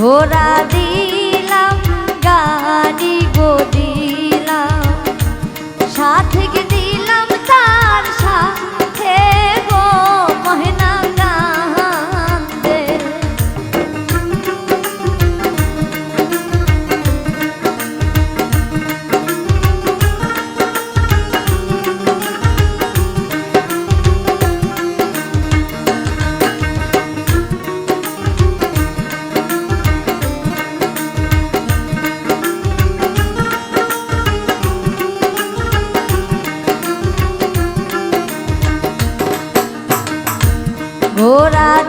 ঘোরা দিয়ে 돌아.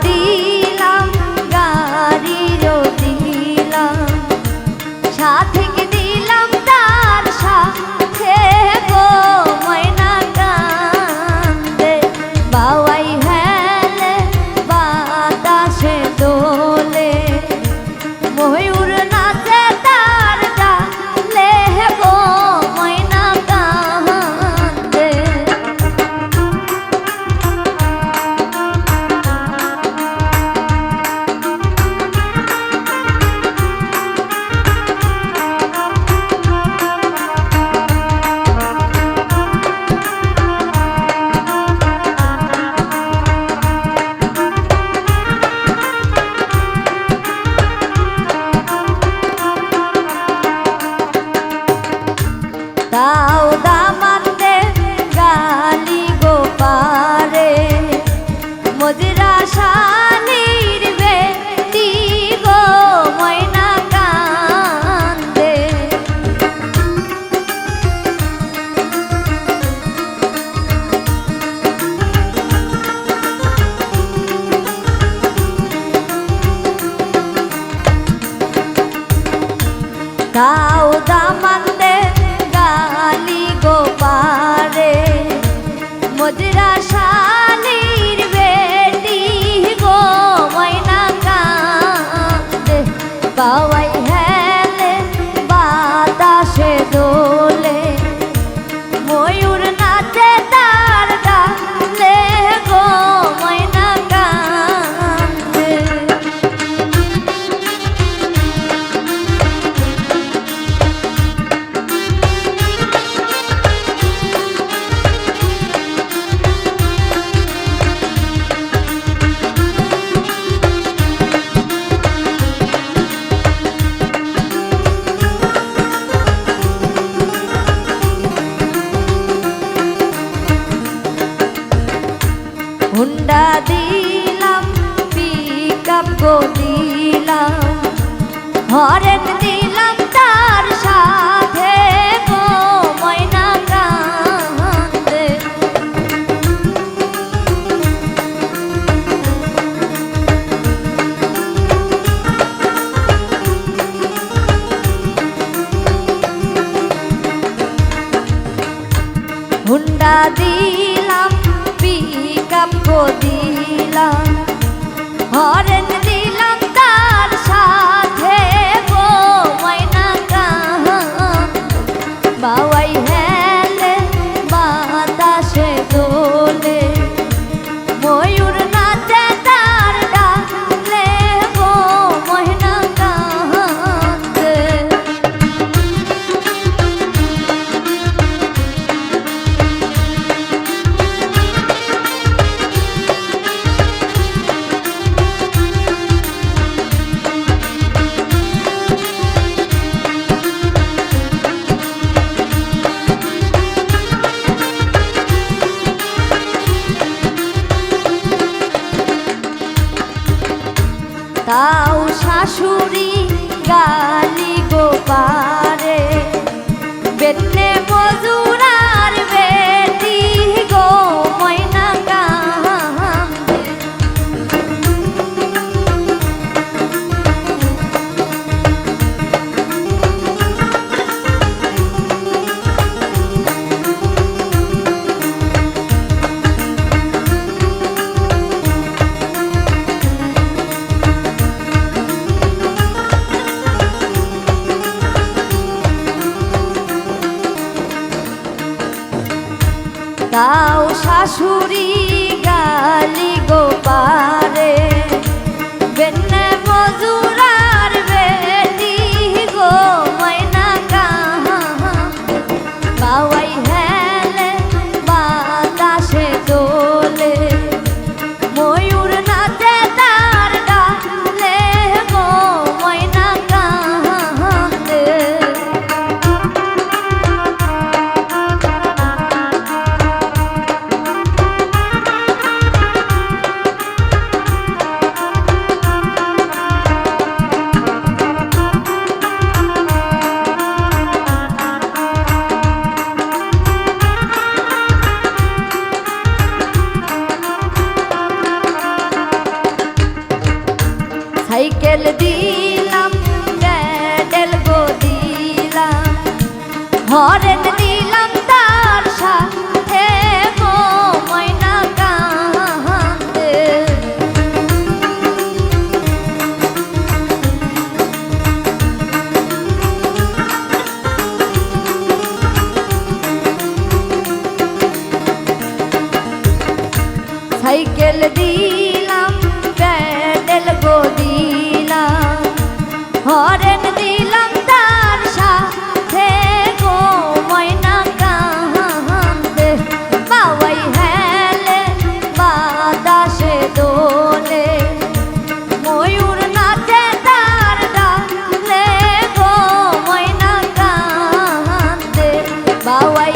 হুন্ডা দিলাম পিক আপ গো দিলাম। হরেন দিলাম তার সাথে গো ময়না কান্দে হুন্ডা দিলাম দাও শাশুড়ি গালি গোপাল। দাও শাশুড়ি গালি গোপারে। বেন্না দিলাম প্যান্ডেল গো দিলাম হরেন দিলাম তার সাথে গো ময়না কাহান্দে বাবাই হেলে বাতাসে দোলে। ময়ূর নাচে তার ডাকলে গো ময়না কাহান্দে বাবাই